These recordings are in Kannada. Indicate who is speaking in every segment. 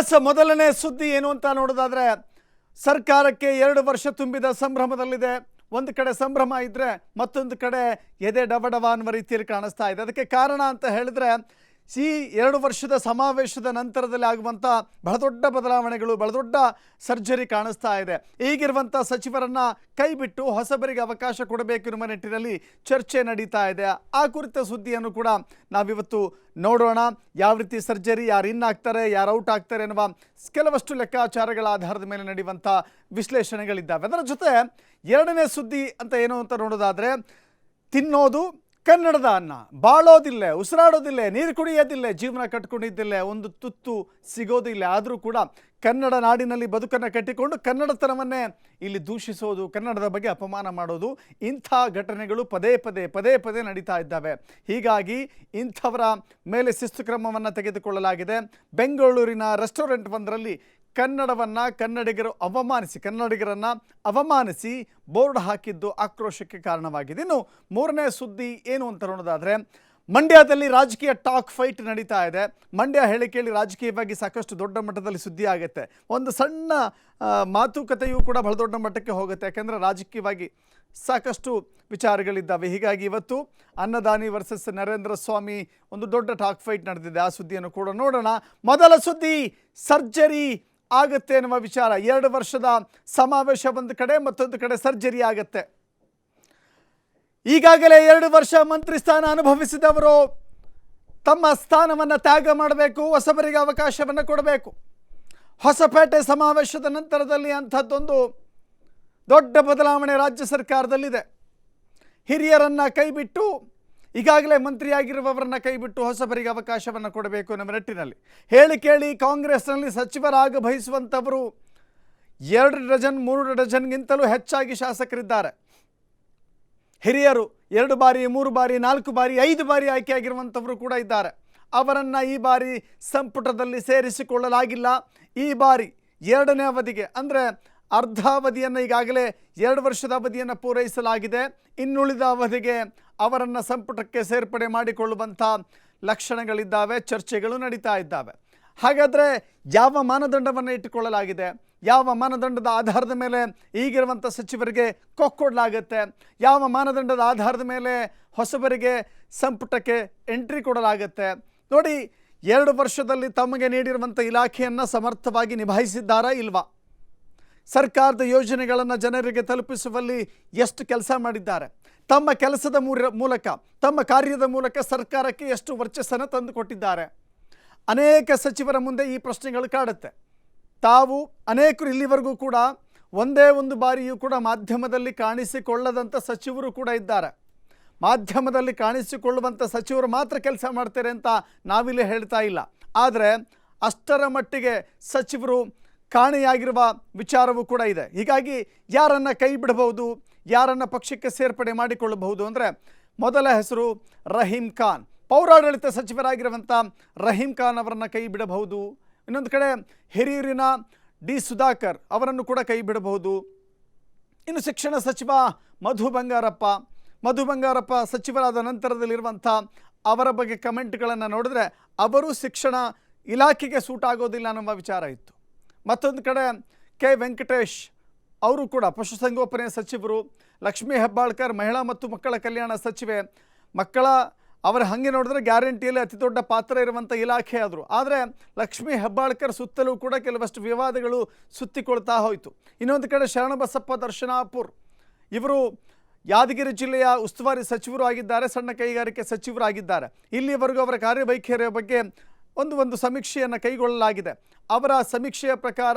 Speaker 1: ಎಸ್ ಮೊದಲನೇ ಸುದ್ದಿ ಏನು ಅಂತ ನೋಡೋದಾದ್ರೆ, ಸರ್ಕಾರಕ್ಕೆ ಎರಡು ವರ್ಷ ತುಂಬಿದ ಸಂಭ್ರಮದಲ್ಲಿದೆ. ಒಂದು ಕಡೆ ಸಂಭ್ರಮ ಇದ್ರೆ ಮತ್ತೊಂದು ಕಡೆ ಎದೆ ಡಬಡವ ಅನ್ನುವ ರೀತಿಯಲ್ಲಿ ಕಾಣಿಸ್ತಾ ಇದೆ. ಅದಕ್ಕೆ ಕಾರಣ ಅಂತ ಹೇಳಿದ್ರೆ ಈ ಎರಡು ವರ್ಷದ ಸಮಾವೇಶದ ನಂತರದಲ್ಲಿ ಆಗುವಂಥ ಬಹಳ ದೊಡ್ಡ ಬದಲಾವಣೆಗಳು, ಬಹಳ ದೊಡ್ಡ ಸರ್ಜರಿ ಕಾಣಿಸ್ತಾ ಇದೆ. ಈಗಿರುವಂಥ ಸಚಿವರನ್ನ ಕೈಬಿಟ್ಟು ಹೊಸಬರಿಗೆ ಅವಕಾಶ ಕೊಡಬೇಕು ಎನ್ನುವ ನಿಟ್ಟಿನಲ್ಲಿ ಚರ್ಚೆ ನಡೀತಾ ಇದೆ. ಆ ಕುರಿತ ಸುದ್ದಿಯನ್ನು ಕೂಡ ನಾವಿವತ್ತು ನೋಡೋಣ. ಯಾವ ರೀತಿ ಸರ್ಜರಿ, ಯಾರು ಇನ್ ಆಗ್ತಾರೆ, ಯಾರು ಔಟ್ ಆಗ್ತಾರೆ ಎನ್ನುವ ಕೆಲವಷ್ಟು ಲೆಕ್ಕಾಚಾರಗಳ ಆಧಾರದ ಮೇಲೆ ನಡೆಯುವಂಥ ವಿಶ್ಲೇಷಣೆಗಳಿದ್ದಾವೆ. ಅದರ ಜೊತೆ ಎರಡನೇ ಸುದ್ದಿ ಅಂತ ಏನು ಅಂತ ನೋಡೋದಾದರೆ, ತಿನ್ನೋದು ಕನ್ನಡದ ಅನ್ನ. ಬಾಳೋದಿಲ್ಲ, ಉಸಿರಾಡೋದಿಲ್ಲ, ನೀರು ಕುಡಿಯೋದಿಲ್ಲ, ಜೀವನ ಕಟ್ಕೊಂಡಿದ್ದಿಲ್ಲ, ಒಂದು ತುತ್ತು ಸಿಗೋದಿಲ್ಲ. ಆದರೂ ಕೂಡ ಕನ್ನಡ ನಾಡಿನಲ್ಲಿ ಬದುಕನ್ನು ಕಟ್ಟಿಕೊಂಡು ಕನ್ನಡತನವನ್ನೇ ಇಲ್ಲಿ ದೂಷಿಸೋದು, ಕನ್ನಡದ ಬಗ್ಗೆ ಅಪಮಾನ ಮಾಡೋದು, ಇಂಥ ಘಟನೆಗಳು ಪದೇ ಪದೇ ಪದೇ ಪದೇ ನಡೀತಾ ಇದ್ದಾವೆ. ಹೀಗಾಗಿ ಇಂಥವರ ಮೇಲೆ ಶಿಸ್ತು ಕ್ರಮವನ್ನು ತೆಗೆದುಕೊಳ್ಳಲಾಗಿದೆ. ಬೆಂಗಳೂರಿನ ರೆಸ್ಟೋರೆಂಟ್ ಒಂದರಲ್ಲಿ ಕನ್ನಡವನ್ನು ಕನ್ನಡಿಗರು ಅವಮಾನಿಸಿ, ಕನ್ನಡಿಗರನ್ನು ಅವಮಾನಿಸಿ ಬೋರ್ಡ್ ಹಾಕಿದ್ದು ಆಕ್ರೋಶಕ್ಕೆ ಕಾರಣವಾಗಿದೆ. ಇನ್ನು ಮೂರನೇ ಸುದ್ದಿ ಏನು ಅಂತ ನೋಡೋದಾದ್ರೆ, ಮಂಡ್ಯದಲ್ಲಿ ರಾಜಕೀಯ ಟಾಕ್ ಫೈಟ್ ನಡೀತಾ ಇದೆ. ಮಂಡ್ಯ ಹೇಳಿ ಕೇಳಿ ರಾಜಕೀಯವಾಗಿ ಸಾಕಷ್ಟು ದೊಡ್ಡ ಮಟ್ಟದಲ್ಲಿ ಸುದ್ದಿ ಆಗುತ್ತೆ. ಒಂದು ಸಣ್ಣ ಮಾತುಕತೆಯೂ ಕೂಡ ಬಹಳ ದೊಡ್ಡ ಮಟ್ಟಕ್ಕೆ ಹೋಗುತ್ತೆ. ಯಾಕೆಂದರೆ ರಾಜಕೀಯವಾಗಿ ಸಾಕಷ್ಟು ವಿಚಾರಗಳಿದ್ದಾವೆ. ಹೀಗಾಗಿ ಇವತ್ತು ಅನ್ನದಾನಿ ವರ್ಸಸ್ ನರೇಂದ್ರ ಸ್ವಾಮಿ ಒಂದು ದೊಡ್ಡ ಟಾಕ್ ಫೈಟ್ ನಡೆದಿದೆ. ಆ ಸುದ್ದಿಯನ್ನು ಕೂಡ ನೋಡೋಣ. ಮೊದಲ ಸುದ್ದಿ, ಸರ್ಜರಿ ಆಗುತ್ತೆ ಎನ್ನುವ ವಿಚಾರ. ಎರಡು ವರ್ಷದ ಸಮಾವೇಶ ಒಂದು ಕಡೆ ಮತ್ತೊಂದು ಕಡೆ ಸರ್ಜರಿ ಆಗುತ್ತೆ. ಈಗಾಗಲೇ ಎರಡು ವರ್ಷ ಮಂತ್ರಿ ಸ್ಥಾನ ಅನುಭವಿಸಿದವರು ತಮ್ಮ ಸ್ಥಾನವನ್ನು ತ್ಯಾಗ ಮಾಡಬೇಕು, ಹೊಸಬರಿಗೆ ಅವಕಾಶವನ್ನು ಕೊಡಬೇಕು. ಹೊಸಪೇಟೆ ಸಮಾವೇಶದ ನಂತರದಲ್ಲಿ ಅಂಥದ್ದೊಂದು ದೊಡ್ಡ ಬದಲಾವಣೆ ರಾಜ್ಯ ಸರ್ಕಾರದಲ್ಲಿದೆ. ಹಿರಿಯರನ್ನು ಕೈಬಿಟ್ಟು ಈಗಾಗಲೇ ಮಂತ್ರಿಯಾಗಿರುವವರನ್ನ ಕೈಬಿಟ್ಟು ಹೊಸಬರಿಗೆ ಅವಕಾಶವನ್ನು ಕೊಡಬೇಕು ನಮ್ಮ ನಿಟ್ಟಿನಲ್ಲಿ. ಹೇಳಿ ಕೇಳಿ ಕಾಂಗ್ರೆಸ್ನಲ್ಲಿ ಸಚಿವರಾಗ ಬಯಸುವಂಥವರು ಎರಡು ಡಜನ್, ಮೂರು ಡಜನ್ಗಿಂತಲೂ ಹೆಚ್ಚಾಗಿ ಶಾಸಕರಿದ್ದಾರೆ. ಹಿರಿಯರು ಎರಡು ಬಾರಿ, ಮೂರು ಬಾರಿ, ನಾಲ್ಕು ಬಾರಿ, ಐದು ಬಾರಿ ಆಯ್ಕೆಯಾಗಿರುವಂಥವರು ಕೂಡ ಇದ್ದಾರೆ. ಅವರನ್ನು ಈ ಬಾರಿ ಸಂಪುಟದಲ್ಲಿ ಸೇರಿಸಿಕೊಳ್ಳಲಾಗಿಲ್ಲ. ಈ ಬಾರಿ ಎರಡನೇ ಅವಧಿಗೆ, ಅಂದರೆ ಅರ್ಧ ಅವಧಿಯನ್ನು ಈಗಾಗಲೇ ಎರಡು ವರ್ಷದ ಅವಧಿಯನ್ನು ಪೂರೈಸಲಾಗಿದೆ. ಇನ್ನುಳಿದ ಅವಧಿಗೆ ಅವರನ್ನು ಸಂಪುಟಕ್ಕೆ ಸೇರ್ಪಡೆ ಮಾಡಿಕೊಳ್ಳುವಂಥ ಲಕ್ಷಣಗಳಿದ್ದಾವೆ, ಚರ್ಚೆಗಳು ನಡೀತಾ ಇದ್ದಾವೆ. ಹಾಗಾದರೆ ಯಾವ ಮಾನದಂಡವನ್ನು ಇಟ್ಟುಕೊಳ್ಳಲಾಗಿದೆ? ಯಾವ ಮಾನದಂಡದ ಆಧಾರದ ಮೇಲೆ ಈಗಿರುವಂಥ ಸಚಿವರಿಗೆ ಕೊಕ್ಕೊಡಲಾಗುತ್ತೆ? ಯಾವ ಮಾನದಂಡದ ಆಧಾರದ ಮೇಲೆ ಹೊಸಬರಿಗೆ ಸಂಪುಟಕ್ಕೆ ಎಂಟ್ರಿ ಕೊಡಲಾಗುತ್ತೆ? ನೋಡಿ, ಎರಡು ವರ್ಷದಲ್ಲಿ ತಮಗೆ ನೀಡಿರುವಂಥ ಇಲಾಖೆಯನ್ನು ಸಮರ್ಥವಾಗಿ ನಿಭಾಯಿಸಿದ್ದಾರಾ ಇಲ್ವಾ? ಸರ್ಕಾರದ ಯೋಜನೆಗಳನ್ನು ಜನರಿಗೆ ತಲುಪಿಸುವಲ್ಲಿ ಎಷ್ಟು ಕೆಲಸ ಮಾಡಿದ್ದಾರೆ? ತಮ್ಮ ಕೆಲಸದ ಮೂಲಕ, ತಮ್ಮ ಕಾರ್ಯದ ಮೂಲಕ ಸರ್ಕಾರಕ್ಕೆ ಎಷ್ಟು ವರ್ಚಸ್ಸನ್ನು ತಂದುಕೊಟ್ಟಿದ್ದಾರೆ. ಅನೇಕ ಸಚಿವರ ಮುಂದೆ ಈ ಪ್ರಶ್ನೆಗಳು ಕಾಡುತ್ತೆ. ತಾವು ಅನೇಕರು ಇಲ್ಲಿವರೆಗೂ ಕೂಡ ಒಂದೇ ಒಂದು ಬಾರಿಯೂ ಕೂಡ ಮಾಧ್ಯಮದಲ್ಲಿ ಕಾಣಿಸಿಕೊಳ್ಳದಂಥ ಸಚಿವರು ಕೂಡ ಇದ್ದಾರೆ. ಮಾಧ್ಯಮದಲ್ಲಿ ಕಾಣಿಸಿಕೊಳ್ಳುವಂಥ ಸಚಿವರು ಮಾತ್ರ ಕೆಲಸ ಮಾಡ್ತಾರೆ ಅಂತ ನಾವಿಲ್ಲಿ ಹೇಳ್ತಾ ಇಲ್ಲ. ಆದರೆ ಅಷ್ಟರ ಮಟ್ಟಿಗೆ ಸಚಿವರು ಕಾಣೆಯಾಗಿರುವ ವಿಚಾರವೂ ಕೂಡ ಇದೆ. ಹೀಗಾಗಿ ಯಾರನ್ನು ಕೈ ಬಿಡಬಹುದು ಯಾರನ್ನು ಪಕ್ಷಕ್ಕೆ ಸೇರ್ಪಡೆ ಮಾಡಿಕೊಳ್ಳಬಹುದು ಅಂದರೆ ಮೊದಲ ಹೆಸರು ರಹೀಂ ಖಾನ್. ಪೌರಾಡಳಿತ ಸಚಿವರಾಗಿರುವಂಥ ರಹೀಂ ಖಾನ್ ಅವರನ್ನು ಕೈ ಬಿಡಬಹುದು. ಇನ್ನೊಂದು ಕಡೆ ಹಿರಿಯೂರಿನ ಡಿ ಸುಧಾಕರ್ ಅವರನ್ನು ಕೂಡ ಕೈ ಬಿಡಬಹುದು. ಇನ್ನು ಶಿಕ್ಷಣ ಸಚಿವ ಮಧು ಬಂಗಾರಪ್ಪ. ಮಧು ಬಂಗಾರಪ್ಪ ಸಚಿವರಾದ ನಂತರದಲ್ಲಿರುವಂಥ ಅವರ ಬಗ್ಗೆ ಕಮೆಂಟ್ಗಳನ್ನು ನೋಡಿದ್ರೆ ಅವರು ಶಿಕ್ಷಣ ಇಲಾಖೆಗೆ ಸೂಟ್ ಆಗೋದಿಲ್ಲ ಅನ್ನುವ ವಿಚಾರ ಇತ್ತು. ಮತ್ತೊಂದು ಕಡೆ ಕೆ ವೆಂಕಟೇಶ್ ಅವರು ಕೂಡ ಪಶುಸಂಗೋಪನೆ ಸಚಿವರು, ಲಕ್ಷ್ಮೀ ಹೆಬ್ಬಾಳ್ಕರ್, ಮಹಿಳಾ ಮತ್ತು ಮಕ್ಕಳ ಕಲ್ಯಾಣ ಸಚಿವೆ. ಮಕ್ಕಳ, ಅವರ ಹಾಗೆ ನೋಡಿದ್ರೆ ಗ್ಯಾರಂಟಿಯಲ್ಲಿ ಅತಿ ದೊಡ್ಡ ಪಾತ್ರ ಇರುವಂಥ ಇಲಾಖೆ ಆದರು. ಆದರೆ ಲಕ್ಷ್ಮೀ ಹೆಬ್ಬಾಳ್ಕರ್ ಸುತ್ತಲೂ ಕೂಡ ಕೆಲವಷ್ಟು ವಿವಾದಗಳು ಸುತ್ತಿಕೊಳ್ತಾ ಹೋಯಿತು. ಇನ್ನೊಂದು ಕಡೆ ಶರಣಬಸಪ್ಪ ದರ್ಶನಾಪುರ್. ಇವರು ಯಾದಗಿರಿ ಜಿಲ್ಲೆಯ ಉಸ್ತುವಾರಿ ಸಚಿವರು ಆಗಿದ್ದಾರೆ, ಸಣ್ಣ ಕೈಗಾರಿಕೆ ಸಚಿವರಾಗಿದ್ದಾರೆ ಇಲ್ಲಿವರೆಗೂ ಅವರ ಕಾರ್ಯವೈಖರಿಯ ಬಗ್ಗೆ ಒಂದು ಒಂದು ಸಮೀಕ್ಷೆಯನ್ನು ಕೈಗೊಳ್ಳಲಾಗಿದೆ. ಅವರ ಸಮೀಕ್ಷೆಯ ಪ್ರಕಾರ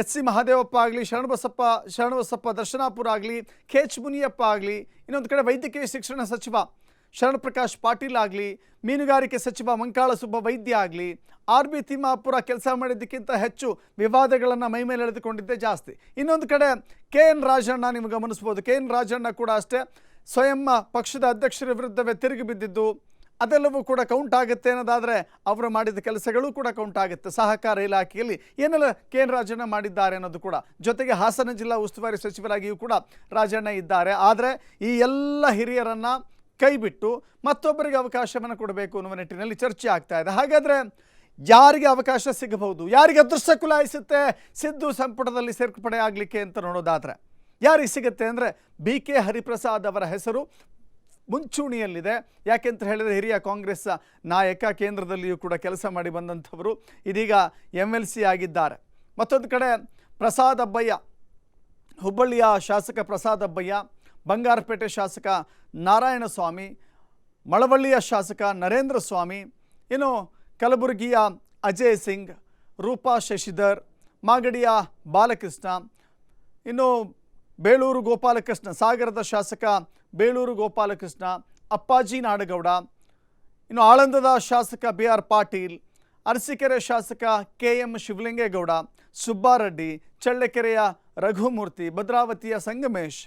Speaker 1: ಎಸ್ ಸಿ ಮಹಾದೇವಪ್ಪ ಆಗಲಿ, ಶರಣಬಸಪ್ಪ ಶರಣಬಸಪ್ಪ ದರ್ಶನಾಪುರ ಆಗಲಿ, ಕೆ ಎಚ್ ಮುನಿಯಪ್ಪ ಆಗಲಿ, ಇನ್ನೊಂದು ಕಡೆ ವೈದ್ಯಕೀಯ ಶಿಕ್ಷಣ ಸಚಿವ ಶರಣಪ್ರಕಾಶ್ ಪಾಟೀಲ್ ಆಗಲಿ, ಮೀನುಗಾರಿಕೆ ಸಚಿವ ಮಂಕಾಳ ಸುಬ್ಬ ವೈದ್ಯ ಆಗಲಿ, ಆರ್ ಬಿ ತಿಮ್ಮಾಪುರ ಕೆಲಸ ಮಾಡಿದ್ದಕ್ಕಿಂತ ಹೆಚ್ಚು ವಿವಾದಗಳನ್ನು ಮೈಮೇಲೆ ಎಳೆದುಕೊಂಡಿದ್ದೇ ಜಾಸ್ತಿ. ಇನ್ನೊಂದು ಕಡೆ ಕೆ ಎನ್ ರಾಜಣ್ಣ ನಿಮ್ಗೆ ಗಮನಿಸ್ಬೋದು. ಕೆ ಎನ್ ರಾಜಣ್ಣ ಕೂಡ ಅಷ್ಟೇ ಸ್ವಯಂ ಪಕ್ಷದ ಅಧ್ಯಕ್ಷರ ವಿರುದ್ಧವೇ ತಿರುಗಿ ಬಿದ್ದಿದ್ದು. ಅದೆಲ್ಲವೂ ಕೂಡ ಕೌಂಟ್ ಆಗುತ್ತೆ ಅನ್ನೋದಾದರೆ ಅವರು ಮಾಡಿದ ಕೆಲಸಗಳು ಕೂಡ ಕೌಂಟ್ ಆಗುತ್ತೆ. ಸಹಕಾರ ಇಲಾಖೆಯಲ್ಲಿ ಏನೆಲ್ಲ ಕೆ ಎನ್ ರಾಜಣ್ಣ ಮಾಡಿದ್ದಾರೆ ಅನ್ನೋದು ಕೂಡ. ಜೊತೆಗೆ ಹಾಸನ ಜಿಲ್ಲಾ ಉಸ್ತುವಾರಿ ಸಚಿವರಾಗಿಯೂ ಕೂಡ ರಾಜಣ್ಣ ಇದ್ದಾರೆ. ಆದರೆ ಈ ಎಲ್ಲ ಹಿರಿಯರನ್ನು ಕೈಬಿಟ್ಟು ಮತ್ತೊಬ್ಬರಿಗೆ ಅವಕಾಶವನ್ನು ಕೊಡಬೇಕು ಅನ್ನುವ ನಿಟ್ಟಿನಲ್ಲಿ ಚರ್ಚೆ ಆಗ್ತಾ ಇದೆ. ಹಾಗಾದರೆ ಯಾರಿಗೆ ಅವಕಾಶ ಸಿಗಬಹುದು? ಯಾರಿಗೆ ಅದೃಷ್ಟ ಕುಲಾಯಿಸುತ್ತೆ? ಸಿದ್ದು ಸಂಪುಟದಲ್ಲಿ ಸೇರ್ಪಡೆ ಆಗಲಿಕ್ಕೆ ಅಂತ ನೋಡೋದಾದ್ರೆ ಯಾರಿಗೆ ಸಿಗುತ್ತೆ ಅಂದರೆ ಬಿ ಕೆ ಹರಿಪ್ರಸಾದ್ ಅವರ ಹೆಸರು ಮುಂಚೂಣಿಯಲ್ಲಿದೆ. ಯಾಕೆಂತ ಹೇಳಿದರೆ ಹಿರಿಯ ಕಾಂಗ್ರೆಸ್ ನಾಯಕ ಕೇಂದ್ರದಲ್ಲಿಯೂ ಕೂಡ ಕೆಲಸ ಮಾಡಿ ಬಂದಂಥವರು ಇದೀಗ ಎಂ ಎಲ್ ಸಿ ಆಗಿದ್ದಾರೆ. ಮತ್ತೊಂದು ಕಡೆ ಪ್ರಸಾದ್ ಅಬ್ಬಯ್ಯ, ಹುಬ್ಬಳ್ಳಿಯ ಶಾಸಕ ಪ್ರಸಾದ್ ಅಬ್ಬಯ್ಯ, ಬಂಗಾರಪೇಟೆ ಶಾಸಕ ನಾರಾಯಣಸ್ವಾಮಿ, ಮಳವಳ್ಳಿಯ ಶಾಸಕ ನರೇಂದ್ರ ಸ್ವಾಮಿ, ಇನ್ನು ಕಲಬುರಗಿಯ ಅಜಯ್ ಸಿಂಗ್, ರೂಪಾ ಶಶಿಧರ್, ಮಾಗಡಿಯ ಬಾಲಕೃಷ್ಣ, ಇನ್ನು ಬೇಳೂರು ಗೋಪಾಲಕೃಷ್ಣ, ಸಾಗರದ ಶಾಸಕ ಬೇಳೂರು ಗೋಪಾಲಕೃಷ್ಣ, ಅಪ್ಪಾಜಿ ನಾಡಗೌಡ, ಇನ್ನು ಆಳಂದದ ಶಾಸಕ ಬಿ ಆರ್ ಪಾಟೀಲ್, ಅರಸೀಕೆರೆ ಶಾಸಕ ಕೆ ಎಂ ಶಿವಲಿಂಗೇಗೌಡ, ಸುಬ್ಬಾರೆಡ್ಡಿ, ಚಳ್ಳಕೆರೆಯ ರಘುಮೂರ್ತಿ, ಭದ್ರಾವತಿಯ ಸಂಗಮೇಶ್,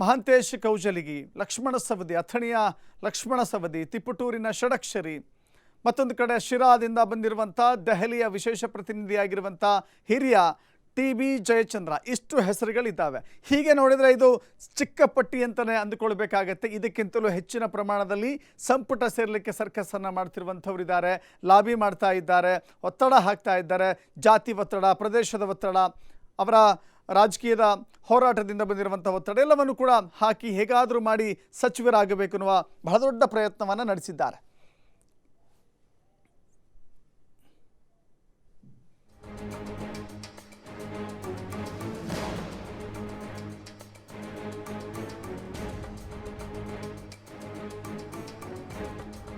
Speaker 1: ಮಹಾಂತೇಶ್ ಕೌಜಲಿಗಿ, ಲಕ್ಷ್ಮಣ ಸವದಿ, ಅಥಣಿಯ ಲಕ್ಷ್ಮಣ ಸವದಿ, ತಿಪ್ಪಟೂರಿನ ಷಡಕ್ಷರಿ, ಮತ್ತೊಂದು ಕಡೆ ಶಿರಾದಿಂದ ಬಂದಿರುವಂಥ ದೆಹಲಿಯ ವಿಶೇಷ ಪ್ರತಿನಿಧಿಯಾಗಿರುವಂಥ ಹಿರಿಯ ಟಿ ಬಿ ಜಯಚಂದ್ರ, ಇಷ್ಟು ಹೆಸರುಗಳಿದ್ದಾವೆ. ಹೀಗೆ ನೋಡಿದರೆ ಇದು ಚಿಕ್ಕ ಪಟ್ಟಿ ಅಂತಲೇ ಅಂದುಕೊಳ್ಬೇಕಾಗತ್ತೆ. ಇದಕ್ಕಿಂತಲೂ ಹೆಚ್ಚಿನ ಪ್ರಮಾಣದಲ್ಲಿ ಸಂಪುಟ ಸೇರಲಿಕ್ಕೆ ಸರ್ಕಸನ್ನು ಮಾಡ್ತಿರುವಂಥವರಿದ್ದಾರೆ. ಲಾಬಿ ಮಾಡ್ತಾ ಇದ್ದಾರೆ, ಒತ್ತಡ ಹಾಕ್ತಾ ಇದ್ದಾರೆ. ಜಾತಿ ಒತ್ತಡ, ಪ್ರದೇಶದ ಒತ್ತಡ, ಅವರ ರಾಜಕೀಯದ ಹೋರಾಟದಿಂದ ಬಂದಿರುವಂಥ ಒತ್ತಡ, ಎಲ್ಲವನ್ನು ಕೂಡ ಹಾಕಿ ಹೇಗಾದರೂ ಮಾಡಿ ಸಚಿವರಾಗಬೇಕು ಅನ್ನುವ ಬಹಳ ದೊಡ್ಡ ಪ್ರಯತ್ನವನ್ನು ನಡೆಸಿದ್ದಾರೆ.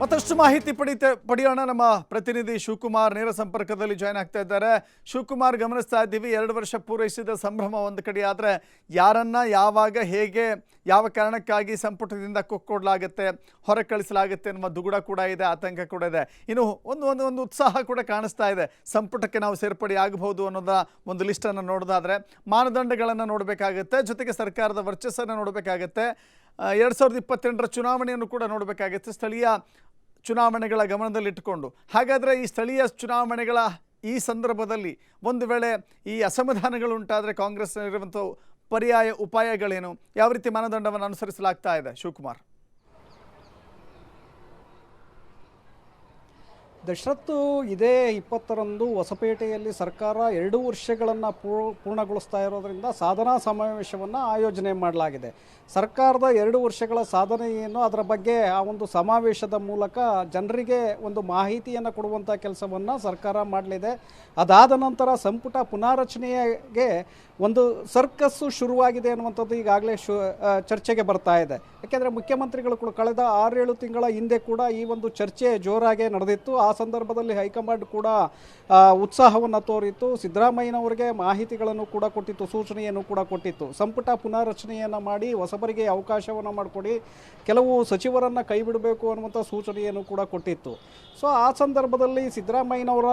Speaker 1: ಮತ್ತಷ್ಟು ಮಾಹಿತಿ ಪಡಿತ ಪಡೆಯೋಣ. ನಮ್ಮ ಪ್ರತಿನಿಧಿ ಶಿವಕುಮಾರ್ ನೇರ ಸಂಪರ್ಕದಲ್ಲಿ ಜಾಯ್ನ್ ಆಗ್ತಾ ಇದ್ದಾರೆ. ಶಿವಕುಮಾರ್, ಗಮನಿಸ್ತಾ ಇದ್ದೀವಿ, ಎರಡು ವರ್ಷ ಪೂರೈಸಿದ ಸಂಭ್ರಮ ಒಂದು ಕಡೆ ಆದರೆ ಯಾರನ್ನ, ಯಾವಾಗ, ಹೇಗೆ, ಯಾವ ಕಾರಣಕ್ಕಾಗಿ ಸಂಪುಟದಿಂದ ಕೊಕ್ಕೊಡ್ಲಾಗುತ್ತೆ, ಹೊರ ಕಳಿಸಲಾಗುತ್ತೆ ಅನ್ನುವ ದುಗುಡ ಕೂಡ ಇದೆ, ಆತಂಕ ಕೂಡ ಇದೆ. ಇನ್ನು ಒಂದು ಒಂದು ಒಂದು ಉತ್ಸಾಹ ಕೂಡ ಕಾಣಿಸ್ತಾ ಇದೆ. ಸಂಪುಟಕ್ಕೆ ನಾವು ಸೇರ್ಪಡೆ ಆಗಬಹುದು ಅನ್ನೋದ ಒಂದು ಲಿಸ್ಟನ್ನು ನೋಡೋದಾದ್ರೆ ಮಾನದಂಡಗಳನ್ನು ನೋಡಬೇಕಾಗುತ್ತೆ. ಜೊತೆಗೆ ಸರ್ಕಾರದ ವರ್ಚಸ್ಸನ್ನು ನೋಡಬೇಕಾಗತ್ತೆ. ಎರಡು ಸಾವಿರದ ಇಪ್ಪತ್ತೆಂಟರ ಚುನಾವಣೆಯನ್ನು ಕೂಡ ನೋಡಬೇಕಾಗುತ್ತೆ. ಸ್ಥಳೀಯ ಚುನಾವಣೆಗಳ ಗಮನದಲ್ಲಿಟ್ಟುಕೊಂಡು. ಹಾಗಾದರೆ ಈ ಸ್ಥಳೀಯ ಚುನಾವಣೆಗಳ ಈ ಸಂದರ್ಭದಲ್ಲಿ ಒಂದು ವೇಳೆ ಈ ಅಸಮಾಧಾನಗಳುಂಟಾದರೆ ಕಾಂಗ್ರೆಸ್ನಲ್ಲಿರುವಂಥ ಪರ್ಯಾಯ ಉಪಾಯಗಳೇನು? ಯಾವ ರೀತಿ ಮಾನದಂಡವನ್ನು ಅನುಸರಿಸಲಾಗ್ತಾ ಇದೆ? ಶಿವಕುಮಾರ್.
Speaker 2: ದಶರಥ್ ಇದೇ ಇಪ್ಪತ್ತರಂದು ಹೊಸಪೇಟೆಯಲ್ಲಿ ಸರ್ಕಾರ ಎರಡು ವರ್ಷಗಳನ್ನು ಪೂರ್ಣಗೊಳಿಸ್ತಾ ಇರೋದರಿಂದ ಸಾಧನಾ ಸಮಾವೇಶವನ್ನು ಆಯೋಜನೆ ಮಾಡಲಾಗಿದೆ. ಸರ್ಕಾರದ ಎರಡು ವರ್ಷಗಳ ಸಾಧನೆ ಏನು, ಅದರ ಬಗ್ಗೆ ಆ ಒಂದು ಸಮಾವೇಶದ ಮೂಲಕ ಜನರಿಗೆ ಒಂದು ಮಾಹಿತಿಯನ್ನು ಕೊಡುವಂಥ ಕೆಲಸವನ್ನು ಸರ್ಕಾರ ಮಾಡಲಿದೆ. ಅದಾದ ನಂತರ ಸಂಪುಟ ಪುನಾರಚನೆಗೆ ಒಂದು ಸರ್ಕಸ್ಸು ಶುರುವಾಗಿದೆ ಅನ್ನುವಂಥದ್ದು ಈಗಾಗಲೇ ಶು ಚರ್ಚೆಗೆ ಬರ್ತಾ ಇದೆ. ಯಾಕೆಂದರೆ ಮುಖ್ಯಮಂತ್ರಿಗಳು ಕೂಡ ಕಳೆದ ಆರೇಳು ತಿಂಗಳ ಹಿಂದೆ ಕೂಡ ಈ ಒಂದು ಚರ್ಚೆ ಜೋರಾಗೆ ನಡೆದಿತ್ತು. ಆ ಸಂದರ್ಭದಲ್ಲಿ ಹೈಕಮಾಂಡ್ ಕೂಡ ಉತ್ಸಾಹವನ್ನು ತೋರಿತ್ತು. ಸಿದ್ದರಾಮಯ್ಯನವರಿಗೆ ಮಾಹಿತಿಗಳನ್ನು ಕೂಡ ಕೊಟ್ಟಿತ್ತು, ಸೂಚನೆಯನ್ನು ಕೂಡ ಕೊಟ್ಟಿತ್ತು. ಸಂಪುಟ ಪುನಾರಚನೆಯನ್ನು ಮಾಡಿ ಹೊಸಬರಿಗೆ ಅವಕಾಶವನ್ನು ಮಾಡಿಕೊಡಿ, ಕೆಲವು ಸಚಿವರನ್ನು ಕೈ ಬಿಡಬೇಕು ಅನ್ನುವಂಥ ಸೂಚನೆಯನ್ನು ಕೂಡ ಕೊಟ್ಟಿತ್ತು. ಸೊ, ಆ ಸಂದರ್ಭದಲ್ಲಿ ಸಿದ್ದರಾಮಯ್ಯನವರ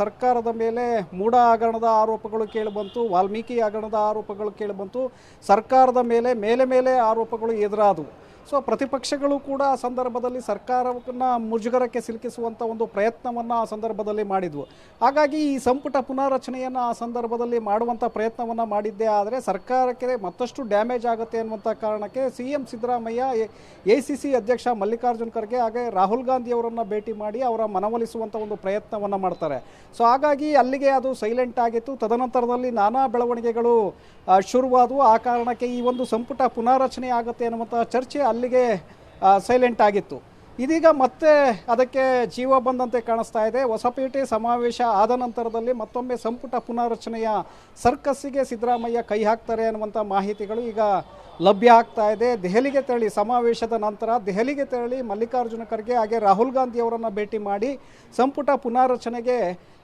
Speaker 2: ಸರ್ಕಾರದ ಮೇಲೆ ಮೂಢ ಹಗರಣದ ಆರೋಪಗಳು ಕೇಳಿಬಂತು ವಾಲ್ಮೀಕಿ ಹಗರಣದ ಆರೋಪಗಳು ಕೇಳಿಬಂತು ಸರ್ಕಾರದ ಮೇಲೆ ಮೇಲೆ ಮೇಲೆ ಆರೋಪಗಳು ಎದುರಾದವು. ಸೊ, ಪ್ರತಿಪಕ್ಷಗಳು ಕೂಡ ಆ ಸಂದರ್ಭದಲ್ಲಿ ಸರ್ಕಾರವನ್ನು ಮುಜುಗರಕ್ಕೆ ಸಿಲುಕಿಸುವಂಥ ಒಂದು ಪ್ರಯತ್ನವನ್ನು ಆ ಸಂದರ್ಭದಲ್ಲಿ ಮಾಡಿದ್ವು. ಹಾಗಾಗಿ ಈ ಸಂಪುಟ ಪುನಾರಚನೆಯನ್ನು ಆ ಸಂದರ್ಭದಲ್ಲಿ ಮಾಡುವಂಥ ಪ್ರಯತ್ನವನ್ನು ಮಾಡಿದ್ದೇ. ಆದರೆ ಸರ್ಕಾರಕ್ಕೆ ಮತ್ತಷ್ಟು ಡ್ಯಾಮೇಜ್ ಆಗುತ್ತೆ ಅನ್ನುವಂಥ ಕಾರಣಕ್ಕೆ C M Siddaramaiah, A C C ಅಧ್ಯಕ್ಷ ಮಲ್ಲಿಕಾರ್ಜುನ್ ಖರ್ಗೆ ಹಾಗೆ ರಾಹುಲ್ ಗಾಂಧಿ ಅವರನ್ನು ಭೇಟಿ ಮಾಡಿ ಅವರ ಮನವೊಲಿಸುವಂಥ ಒಂದು ಪ್ರಯತ್ನವನ್ನು ಮಾಡ್ತಾರೆ. ಸೊ ಹಾಗಾಗಿ ಅಲ್ಲಿಗೆ ಅದು ಸೈಲೆಂಟ್ ಆಗಿತ್ತು. ತದನಂತರದಲ್ಲಿ ನಾನಾ ಬೆಳವಣಿಗೆಗಳು ಶುರುವಾದವು. ಆ ಕಾರಣಕ್ಕೆ ಈ ಒಂದು ಸಂಪುಟ ಪುನಾರಚನೆ ಆಗುತ್ತೆ ಅನ್ನುವಂಥ ಚರ್ಚೆ ಅಲ್ಲಿಗೆ ಸೈಲೆಂಟ್ ಆಗಿತ್ತು. ಇದೀಗ ಮತ್ತೆ ಅದಕ್ಕೆ ಜೀವ ಬಂದಂತೆ ಕಾಣಿಸ್ತಾ ಇದೆ. ಹೊಸಪೇಟೆ ಸಮಾವೇಶ ಆದ ನಂತರದಲ್ಲಿ ಮತ್ತೊಮ್ಮೆ ಸಂಪುಟ ಪುನಾರಚನೆಯ ಸರ್ಕಸ್ಸಿಗೆ ಸಿದ್ದರಾಮಯ್ಯ ಕೈ ಹಾಕ್ತಾರೆ ಅನ್ನುವಂಥ ಮಾಹಿತಿಗಳು ಈಗ ಲಭ್ಯ ಆಗ್ತಾ ಇದೆ. ದೆಹಲಿಗೆ ತೆರಳಿ ಸಮಾವೇಶದ ನಂತರ ದೆಹಲಿಗೆ ತೆರಳಿ ಮಲ್ಲಿಕಾರ್ಜುನ ಖರ್ಗೆ ಹಾಗೆ ರಾಹುಲ್ ಗಾಂಧಿ ಅವರನ್ನು ಭೇಟಿ ಮಾಡಿ ಸಂಪುಟ ಪುನಾರಚನೆಗೆ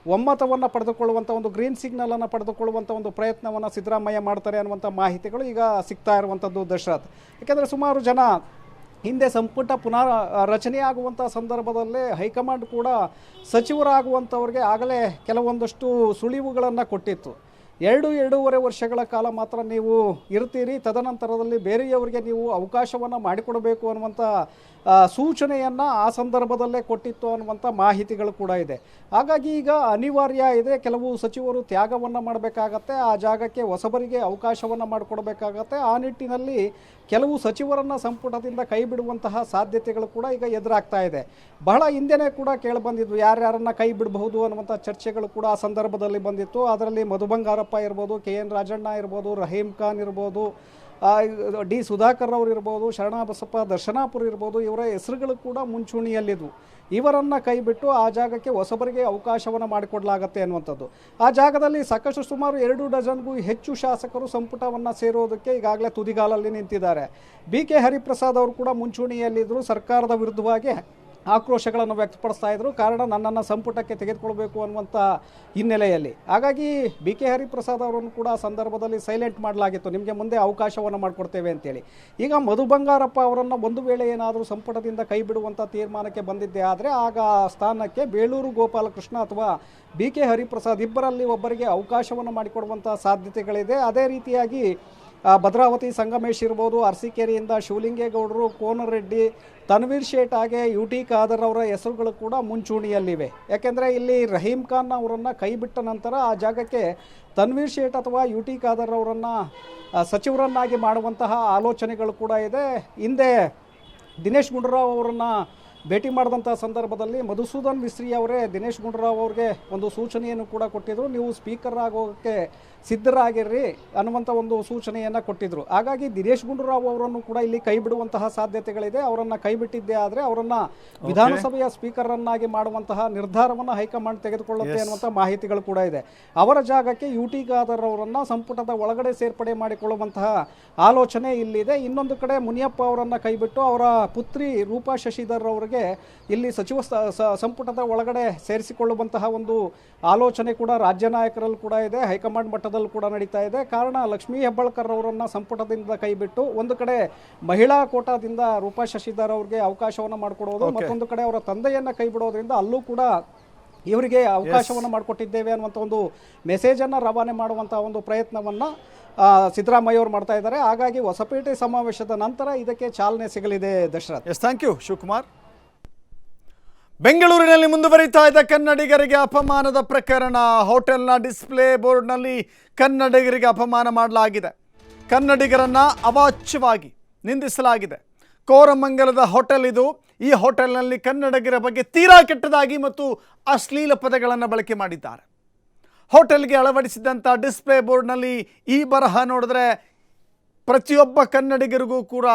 Speaker 2: ಒಮ್ಮತವನ್ನು ಪಡೆದುಕೊಳ್ಳುವಂಥ ಒಂದು ಗ್ರೀನ್ ಸಿಗ್ನಲನ್ನು ಪಡೆದುಕೊಳ್ಳುವಂಥ ಒಂದು ಪ್ರಯತ್ನವನ್ನು ಸಿದ್ದರಾಮಯ್ಯ ಮಾಡ್ತಾರೆ ಅನ್ನುವಂಥ ಮಾಹಿತಿಗಳು ಈಗ ಸಿಗ್ತಾ ಇರುವಂಥದ್ದು ದಶರಥ್. ಯಾಕೆಂದರೆ ಸುಮಾರು ಜನ ಹಿಂದೆ ಸಂಪುಟ ಪುನರ್ ರಚನೆಯಾಗುವಂಥ ಸಂದರ್ಭದಲ್ಲೇ ಹೈಕಮಾಂಡ್ ಕೂಡ ಸಚಿವರಾಗುವಂಥವ್ರಿಗೆ ಆಗಲೇ ಕೆಲವೊಂದಷ್ಟು ಸುಳಿವುಗಳನ್ನು ಕೊಟ್ಟಿತ್ತು. ಎರಡು ಎರಡೂವರೆ ವರ್ಷಗಳ ಕಾಲ ಮಾತ್ರ ನೀವು ಇರ್ತೀರಿ, ತದನಂತರದಲ್ಲಿ ಬೇರೆಯವರಿಗೆ ನೀವು ಅವಕಾಶವನ್ನು ಮಾಡಿಕೊಡಬೇಕು ಅನ್ನುವಂಥ ಸೂಚನೆಯನ್ನು ಆ ಸಂದರ್ಭದಲ್ಲೇ ಕೊಟ್ಟಿತ್ತು ಅನ್ನುವಂಥ ಮಾಹಿತಿಗಳು ಕೂಡ ಇದೆ. ಹಾಗಾಗಿ ಈಗ ಅನಿವಾರ್ಯ ಇದೆ, ಕೆಲವು ಸಚಿವರು ತ್ಯಾಗವನ್ನು ಮಾಡಬೇಕಾಗತ್ತೆ, ಆ ಜಾಗಕ್ಕೆ ಹೊಸಬರಿಗೆ ಅವಕಾಶವನ್ನು ಮಾಡಿಕೊಡ್ಬೇಕಾಗತ್ತೆ. ಆ ನಿಟ್ಟಿನಲ್ಲಿ ಕೆಲವು ಸಚಿವರನ್ನು ಸಂಪುಟದಿಂದ ಕೈ ಬಿಡುವಂತಹ ಸಾಧ್ಯತೆಗಳು ಕೂಡ ಈಗ ಎದುರಾಗ್ತಾ ಇದೆ. ಬಹಳ ಹಿಂದೆನೇ ಕೂಡ ಕೇಳಿಬಂದಿದ್ವು ಯಾರ್ಯಾರನ್ನು ಕೈ ಬಿಡಬಹುದು ಅನ್ನುವಂಥ ಚರ್ಚೆಗಳು ಕೂಡ ಆ ಸಂದರ್ಭದಲ್ಲಿ ಬಂದಿತ್ತು. ಅದರಲ್ಲಿ ಮಧು ಬಂಗಾರಪ್ಪ ಇರ್ಬೋದು, ಕೆ ಎನ್ ರಾಜಣ್ಣ ಇರ್ಬೋದು, ರಹೀಂ ಖಾನ್ ಇರ್ಬೋದು ಡಿ ಸುಧಾಕರ್ ಅವರು ಇರ್ಬೋದು, ಶರಣಬಸಪ್ಪ ದರ್ಶನಾಪುರ ಇರ್ಬೋದು, ಇವರ ಹೆಸರುಗಳು ಕೂಡ ಮುಂಚೂಣಿಯಲ್ಲಿದ್ವು. ಇವರನ್ನು ಕೈಬಿಟ್ಟು ಆ ಜಾಗಕ್ಕೆ ಹೊಸಬರಿಗೆ ಅವಕಾಶವನ್ನು ಮಾಡಿಕೊಡಲಾಗತ್ತೆ ಅನ್ನುವಂಥದ್ದು. ಆ ಜಾಗದಲ್ಲಿ ಸಾಕಷ್ಟು ಸುಮಾರು ಎರಡು ಡಜನ್ಗೂ ಹೆಚ್ಚು ಶಾಸಕರು ಸಂಪುಟವನ್ನು ಸೇರೋದಕ್ಕೆ ಈಗಾಗಲೇ ತುದಿಗಾಲಲ್ಲಿ ನಿಂತಿದ್ದಾರೆ. ಬಿ ಕೆ ಹರಿಪ್ರಸಾದ್ ಅವರು ಕೂಡ ಮುಂಚೂಣಿಯಲ್ಲಿದ್ದರು. ಸರ್ಕಾರದ ವಿರುದ್ಧವಾಗಿ ಆಕ್ರೋಶಗಳನ್ನು ವ್ಯಕ್ತಪಡಿಸ್ತಾ ಇದ್ರು. ಕಾರಣ ನನ್ನನ್ನು ಸಂಪುಟಕ್ಕೆ ತೆಗೆದುಕೊಳ್ಬೇಕು ಅನ್ನುವಂಥ ಹಿನ್ನೆಲೆಯಲ್ಲಿ. ಹಾಗಾಗಿ ಬಿ ಕೆ ಹರಿಪ್ರಸಾದ್ ಅವರನ್ನು ಕೂಡ ಸಂದರ್ಭದಲ್ಲಿ ಸೈಲೆಂಟ್ ಮಾಡಲಾಗಿತ್ತು. ನಿಮಗೆ ಮುಂದೆ ಅವಕಾಶವನ್ನು ಮಾಡಿಕೊಡ್ತೇವೆ ಅಂತೇಳಿ. ಈಗ ಮಧು ಬಂಗಾರಪ್ಪ ಅವರನ್ನು ಒಂದು ವೇಳೆ ಏನಾದರೂ ಸಂಪುಟದಿಂದ ಕೈ ಬಿಡುವಂಥ ತೀರ್ಮಾನಕ್ಕೆ ಬಂದಿದ್ದೆ ಆದರೆ ಆಗ ಸ್ಥಾನಕ್ಕೆ ಬೇಳೂರು ಗೋಪಾಲಕೃಷ್ಣ ಅಥವಾ ಬಿ ಕೆ ಹರಿಪ್ರಸಾದ್ ಇಬ್ಬರಲ್ಲಿ ಒಬ್ಬರಿಗೆ ಅವಕಾಶವನ್ನು ಮಾಡಿಕೊಡುವಂಥ ಸಾಧ್ಯತೆಗಳಿದೆ. ಅದೇ ರೀತಿಯಾಗಿ ಭದ್ರಾವತಿ ಸಂಗಮೇಶ್ ಇರ್ಬೋದು, ಅರಸೀಕೆರೆಯಿಂದ ಶಿವಲಿಂಗೇಗೌಡರು, ಕೋನರೆಡ್ಡಿ, ತನ್ವೀರ್ ಶೇಟ್ ಹಾಗೆ ಯು ಟಿ ಖಾದರ್ ಅವರ ಹೆಸರುಗಳು ಕೂಡ ಮುಂಚೂಣಿಯಲ್ಲಿವೆ. ಯಾಕೆಂದರೆ ಇಲ್ಲಿ ರಹೀಂ ಖಾನ್ ಅವರನ್ನು ಕೈ ಬಿಟ್ಟ ನಂತರ ಆ ಜಾಗಕ್ಕೆ ತನ್ವೀರ್ ಶೇಟ್ ಅಥವಾ ಯು ಟಿ ಖಾದರ್ ಅವರನ್ನು ಸಚಿವರನ್ನಾಗಿ ಮಾಡುವಂತಹ ಆಲೋಚನೆಗಳು ಕೂಡ ಇದೆ. ಹಿಂದೆ ದಿನೇಶ್ ಗುಂಡೂರಾವ್ ಅವರನ್ನು ಭೇಟಿ ಮಾಡಿದಂಥ ಸಂದರ್ಭದಲ್ಲಿ ಮಧುಸೂದನ್ ಮಿಸ್ರಿ ಅವರೇ ದಿನೇಶ್ ಗುಂಡೂರಾವ್ ಅವ್ರಿಗೆ ಒಂದು ಸೂಚನೆಯನ್ನು ಕೂಡ ಕೊಟ್ಟಿದ್ರು. ನೀವು ಸ್ಪೀಕರ್ ಆಗೋಕ್ಕೆ ಸಿದ್ಧರಾಗಿರ್ರಿ ಅನ್ನುವಂಥ ಒಂದು ಸೂಚನೆಯನ್ನು ಕೊಟ್ಟಿದ್ರು. ಹಾಗಾಗಿ ದಿನೇಶ್ ಗುಂಡೂರಾವ್ ಅವರನ್ನು ಕೂಡ ಇಲ್ಲಿ ಕೈ ಬಿಡುವಂತಹ ಸಾಧ್ಯತೆಗಳಿದೆ. ಅವರನ್ನು ಕೈ ಬಿಟ್ಟಿದ್ದೇ ಆದರೆ ಅವರನ್ನು ವಿಧಾನಸಭೆಯ ಸ್ಪೀಕರನ್ನಾಗಿ ಮಾಡುವಂತಹ ನಿರ್ಧಾರವನ್ನು ಹೈಕಮಾಂಡ್ ತೆಗೆದುಕೊಳ್ಳುತ್ತೆ ಅನ್ನುವಂಥ ಮಾಹಿತಿಗಳು ಕೂಡ ಇದೆ. ಅವರ ಜಾಗಕ್ಕೆ ಯು ಟಿ ಖಾದರ್ ಅವರನ್ನು ಸಂಪುಟದ ಒಳಗಡೆ ಸೇರ್ಪಡೆ ಮಾಡಿಕೊಳ್ಳುವಂತಹ ಆಲೋಚನೆ ಇಲ್ಲಿದೆ. ಇನ್ನೊಂದು ಕಡೆ ಮುನಿಯಪ್ಪ ಅವರನ್ನು ಕೈಬಿಟ್ಟು ಅವರ ಪುತ್ರಿ ರೂಪಾ ಶಶಿಧರ್ ಅವರಿಗೆ ಇಲ್ಲಿ ಸಚಿವ ಸಂಪುಟದ ಒಳಗಡೆ ಸೇರಿಸಿಕೊಳ್ಳುವಂತಹ ಒಂದು ಆಲೋಚನೆ ಕೂಡ ರಾಜ್ಯ ನಾಯಕರಲ್ಲಿ ಕೂಡ ಇದೆ ಹೈಕಮಾಂಡ್ ಮಟ್ಟದಲ್ಲಿ ಕೂಡ ನಡೀತಾ ಇದೆ. ಕಾರಣ ಲಕ್ಷ್ಮೀ ಹೆಬ್ಬಾಳ್ಕರ್ ಅವರನ್ನು ಸಂಪುಟದಿಂದ ಕೈಬಿಟ್ಟು ಒಂದು ಕಡೆ ಮಹಿಳಾ ಕೋಟಾದಿಂದ ರೂಪಾ ಶಶಿಧರ್ ಅವ್ರಿಗೆ ಅವಕಾಶವನ್ನು ಮಾಡಿಕೊಡೋದು ಮತ್ತೊಂದು ಕಡೆ ಅವರ ತಂದೆಯನ್ನು ಕೈ ಬಿಡೋದ್ರಿಂದ ಅಲ್ಲೂ ಕೂಡ ಇವರಿಗೆ ಅವಕಾಶವನ್ನು ಮಾಡಿಕೊಟ್ಟಿದ್ದೇವೆ ಅನ್ನುವಂಥ ಒಂದು ಮೆಸೇಜನ್ನು ರವಾನೆ ಮಾಡುವಂಥ ಒಂದು ಪ್ರಯತ್ನವನ್ನು ಸಿದ್ದರಾಮಯ್ಯ ಅವರು ಮಾಡ್ತಾ ಇದ್ದಾರೆ. ಹಾಗಾಗಿ ಹೊಸಪೇಟೆ ಸಮಾವೇಶದ ನಂತರ ಇದಕ್ಕೆ ಚಾಲನೆ ಸಿಗಲಿದೆ Dasharath.
Speaker 1: Yes thank you Shivakumar. ಬೆಂಗಳೂರಿನಲ್ಲಿ ಮುಂದುವರಿತಾ ಇದ್ದ ಕನ್ನಡಿಗರಿಗೆ ಅಪಮಾನದ ಪ್ರಕರಣ. ಹೋಟೆಲ್ನ ಡಿಸ್ಪ್ಲೇ ಬೋರ್ಡ್ನಲ್ಲಿ ಕನ್ನಡಿಗರಿಗೆ ಅಪಮಾನ ಮಾಡಲಾಗಿದೆ. ಕನ್ನಡಿಗರನ್ನ ಅವಾಚ್ಯವಾಗಿ ನಿಂದಿಸಲಾಗಿದೆ. ಕೋರಮಂಗಲದ ಹೋಟೆಲ್ ಇದು. ಈ ಹೋಟೆಲ್ನಲ್ಲಿ ಕನ್ನಡಿಗರ ಬಗ್ಗೆ ತೀರಾ ಕೆಟ್ಟದಾಗಿ ಮತ್ತು ಅಶ್ಲೀಲ ಪದಗಳನ್ನು ಬಳಕೆ ಮಾಡಿದ್ದಾರೆ. ಹೋಟೆಲ್ಗೆ ಅಳವಡಿಸಿದಂಥ ಡಿಸ್ಪ್ಲೇ ಬೋರ್ಡ್ನಲ್ಲಿ ಈ ಬರಹ ನೋಡಿದ್ರೆ ಪ್ರತಿಯೊಬ್ಬ ಕನ್ನಡಿಗರಿಗೂ ಕೂಡ